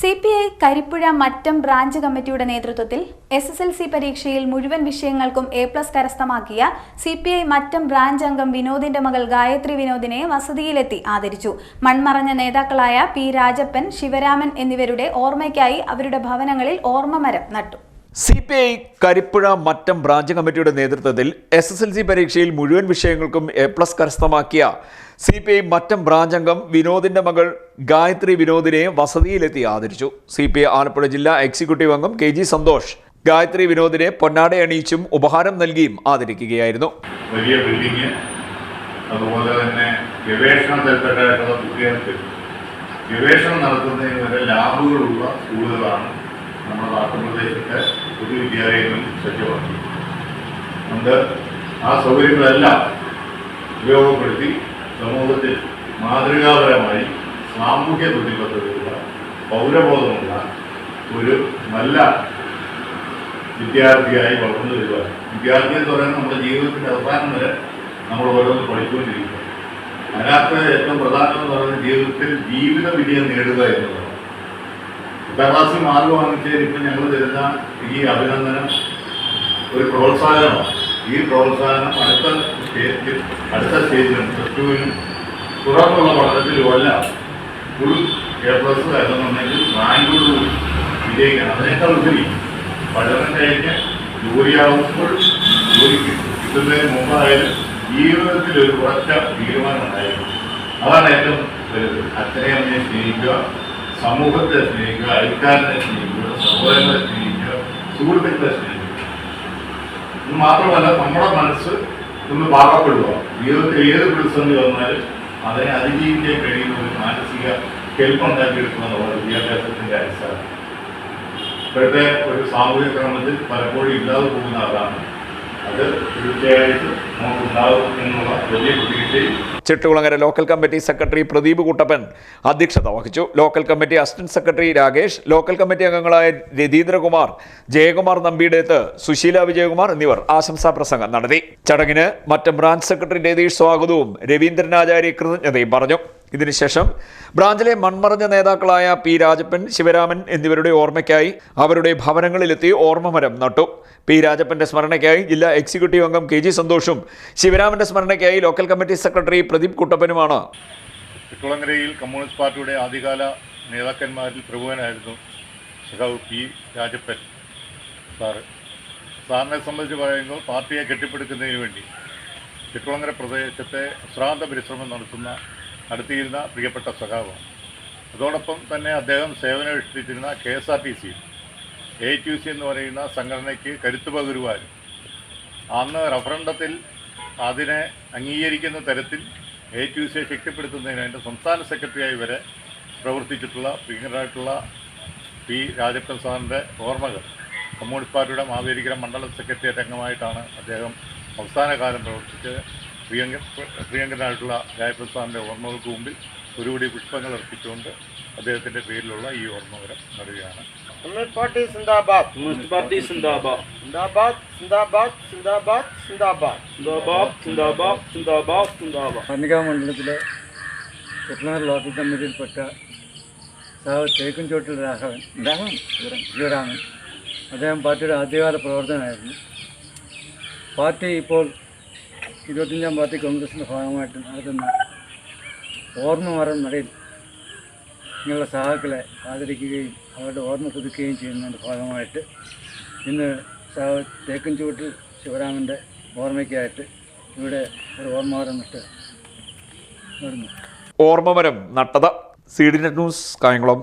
C P I Karippuzha Mattom branch കമ്മിറ്റിയുടെ നേതൃത്വത്തിൽ S S L C പരീക്ഷയിൽ മുഴുവൻ വിഷയങ്ങൾക്കും എ പ്ലസ് കരസ്ഥമാക്കിയ C P I Mattom branch അംഗം വിനോദിന്റെ മകൾ ഗായത്രി വിനോദിനെ വസതിയിലെത്തി ആദരിച്ചു. മൺമറഞ്ഞ നേതാക്കളായ പി രാജപ്പൻ ശിവരാമൻ എന്നിവരുടെ ഓർമ്മയ്ക്കായി അവരുടെ ഭവനങ്ങളിൽ ഓർമ്മമരം നട്ടു. C P I Karippuzha Mattom branch കമ്മിറ്റിയുടെ നേതൃത്വത്തിൽ എസ് എസ് എൽ സി പരീക്ഷയിൽ മുഴുവൻ വിഷയങ്ങൾക്കും എ പ്ലസ് കരസ്ഥമാക്കിയ C P I Mattom branch അംഗം വിനോദിന്റെ മകൾ ഗായത്രി വിനോദിനെ വസതിയിലെത്തി ആദരിച്ചു. സി പി ഐ ആലപ്പുഴ ജില്ലാ എക്സിക്യൂട്ടീവ് അംഗം കെ ജി സന്തോഷ് ഗായത്രി വിനോദിനെ പൊന്നാട അണിയിച്ചും ഉപഹാരം നൽകിയും ആദരിക്കുകയായിരുന്നു. വലിയ ബിൽഡിങ് അതുപോലെ തന്നെ ഗവേഷണ ഗവേഷണം നടത്തുന്നതിന് വരെ ലാബുകളുള്ള സ്കൂളുകളാണ്. നമ്മുടെ നാട്ടുപ്രദേശത്തെ പൊതുവിദ്യാലയങ്ങളിൽ സജ്ജമാക്കി. അതുകൊണ്ട് ആ സൗകര്യങ്ങളെല്ലാം ഉപയോഗപ്പെടുത്തി സമൂഹത്തിൽ മാതൃകാപരമായി സാമൂഹ്യ പ്രതിബദ്ധതയുള്ള പൗരബോധമുള്ള ഒരു നല്ല വിദ്യാർത്ഥിയായി വളർന്നു വരിക വിദ്യാർത്ഥി എന്ന് പറയുന്നത് നമ്മുടെ ജീവിതത്തിന്റെ അവസാനം വരെ നമ്മൾ ഓരോന്ന് പഠിച്ചുകൊണ്ടിരിക്കുക അതിനകത്ത് ഏറ്റവും പ്രധാനം എന്ന് പറയുന്നത് ജീവിതത്തിൽ ജീവിത വിജയം നേടുക എന്നുള്ളതാണ്. മാർക്ക് വാങ്ങിച്ചതിന് ഇപ്പം ഞങ്ങൾ തരുന്ന ഈ അഭിനന്ദനം ഒരു പ്രോത്സാഹനമാണ്. ഈ പ്രോത്സാഹനം അടുത്ത സ്റ്റേജിൽ അടുത്ത സ്റ്റേജിലും പ്ലസ് ടുവിനും തുടർന്നുള്ള പഠനത്തിലും എല്ലാം ഫുൾ എ പ്ലസ് എന്നുണ്ടെങ്കിൽ റാങ്കോടുകൂടി വിജയിക്കണം അതിനേക്കാൾ ഉപരി പഠനം കഴിഞ്ഞ് ജോലിയാവുമ്പോൾ ജോലി കിട്ടും. കിട്ടുന്നതിന് മുമ്പായാലും ജീവിതത്തിൽ ഒരു ഉറച്ച തീരുമാനം ഉണ്ടായിരുന്നു അതാണ് ഏറ്റവും വലുത്. അച്ഛനെ അമ്മയെ സ്നേഹിക്കുക. സമൂഹത്തെ സ്നേഹിക്കുക അയൽക്കാരനെ സ്നേഹിക്കുക സഹോദരങ്ങളെ സ്നേഹിക്കുക സുഹൃത്തുക്കളെ സ്നേഹിക്കുക. ഇത് മാത്രമല്ല നമ്മുടെ മനസ്സ് ഒന്ന് പാകപ്പെടുക. ജീവിതത്തിൽ ഏത് പ്രതിസന്ധി വന്നാലും അതിനെ അതിജീവിക്കാൻ കഴിയുന്ന ഒരു മാനസിക കെൽപ്പ് ഉണ്ടാക്കിയെടുക്കുക എന്നുള്ള വിദ്യാഭ്യാസത്തിന്റെ അടിസ്ഥാനം. ഇപ്പോഴത്തെ ഒരു സാമൂഹിക ക്രമത്തിൽ പലപ്പോഴും ഇല്ലാതെ പോകുന്ന അതാണ് അത് തീർച്ചയായിട്ടും Chittukulangara local committee secretary Pradeep Kuttappan അധ്യക്ഷത വഹിച്ചു. Local committee assistant secretary Rakesh local committee അംഗങ്ങളായ രതീന്ദ്രകുമാർ ജയകുമാർ നമ്പീടേത്ത് സുശീല വിജയകുമാർ എന്നിവർ ആശംസാ പ്രസംഗം നടത്തി. ചടങ്ങിന് മറ്റ് ബ്രാഞ്ച് സെക്രട്ടറി രതീഷ് സ്വാഗതവും രവീന്ദ്രനാചാര്യ കൃതജ്ഞതയും പറഞ്ഞു. ഇതിനുശേഷം ബ്രാഞ്ചിലെ മൺമറഞ്ഞ നേതാക്കളായ പി രാജപ്പൻ ശിവരാമൻ എന്നിവരുടെ ഓർമ്മയ്ക്കായി അവരുടെ ഭവനങ്ങളിലെത്തി ഓർമ്മമരം നട്ടു. പി രാജപ്പന്റെ സ്മരണയ്ക്കായി ജില്ലാ എക്സിക്യൂട്ടീവ് അംഗം കെ ജി സന്തോഷും ശിവരാമന്റെ സ്മരണയ്ക്കായി ലോക്കൽ കമ്മിറ്റി സെക്രട്ടറി പ്രദീപ് കുട്ടപ്പനുമാണ്. തിക്കുളങ്ങരയിൽ കമ്മ്യൂണിസ്റ്റ് പാർട്ടിയുടെ ആദ്യകാല നേതാക്കന്മാരിൽ പ്രമുഖനായിരുന്നു സഖാവ് പി രാജപ്പൻ സാറ് സാറിനെ സംബന്ധിച്ച് പറയുമ്പോൾ പാർട്ടിയെ കെട്ടിപ്പടുക്കുന്നതിന് വേണ്ടി തിക്കുളങ്ങര പ്രദേശത്തെ അശ്രാന്ത പരിശ്രമം നടത്തുന്ന നടത്തിയിരുന്ന പ്രിയപ്പെട്ട സഖാവാണ്. അതോടൊപ്പം തന്നെ അദ്ദേഹം സേവനമനുഷ്ഠിച്ചിരുന്ന K S R T C A T C എന്ന് പറയുന്ന സംഘടനയ്ക്ക് കരുത്തു പകരുവാനും അന്ന് റഫറണ്ടത്തിൽ അതിനെ അംഗീകരിക്കുന്ന തരത്തിൽ എ ടി സിയെ ശക്തിപ്പെടുത്തുന്നതിന് അതിന്റെ സംസ്ഥാന സെക്രട്ടറിയായി വരെ പ്രവർത്തിച്ചിട്ടുള്ള പ്രിയങ്കരായിട്ടുള്ള പി രാജപ്പൻ സാറിന്റെ ഓർമ്മകൾ. കമ്മ്യൂണിസ്റ്റ് പാർട്ടിയുടെ മാവേലിക്കര മണ്ഡലം സെക്രട്ടേറിയറ്റ് അംഗമായിട്ടാണ് അദ്ദേഹം അവസാന കാലം പ്രവർത്തിച്ച് പ്രിയങ്ക പ്രിയങ്കരായിട്ടുള്ള രായപ്രസാദിന്റെ സാറിന്റെ ഓർമ്മകൾക്ക് മുമ്പിൽ ഒരുപടി പുഷ്പങ്ങൾ അർപ്പിച്ചുകൊണ്ട് അദ്ദേഹത്തിന്റെ പേരിലുള്ള ഈ ഓർമ്മകരം നടുകയാണ് പാർട്ടി സിന്ദാബാദ്. കമ്മ്യൂണിസ്റ്റ് പാർട്ടി സിന്ദാബാദ്. സിന്ദാബാദ് സിന്ദാബാദ് സിന്ദാബാദ് സിന്ദാബാദ്. സിന്ദാബാദ് സിന്ദാബാദ് സിന്ദാബാദ് സിന്ദാബാദ്. പന്നിക മണ്ഡലത്തിലെ ചെട്ടനാട് ലോക്കൽ കമ്മിറ്റിയിൽപ്പെട്ട സാവ് തേക്കുംചോട്ടിൽ രാഘവൻ. രാഘവൻ? ഇവരാണ്. ശിവരാമൻ അദ്ദേഹം പാർട്ടിയുടെ ആദ്യകാല പ്രവർത്തനമായിരുന്നു പാർട്ടി ഇപ്പോൾ ഇരുപത്തഞ്ചാം പാർട്ടി കോൺഗ്രസിന്റെ ഭാഗമായിട്ട് നടത്തുന്ന ഓർമ്മ മരം നടയിൽ ഇങ്ങനെയുള്ള സഹാക്കളെ ആദരിക്കുകയും അവരുടെ ഓർമ്മ പുതുക്കുകയും ചെയ്യുന്നതിന്റെ ഭാഗമായിട്ട് ഇന്ന് സാവ് തേക്കുംചോട്ടിൽ ശിവരാമന്റെ ഓർമ്മയ്ക്കായിട്ട് ഇവിടെ ഒരു ഓർമ്മമരം നട്ട് ഓർമ്മമരം നട്ടത്. C D news Kayamkulam.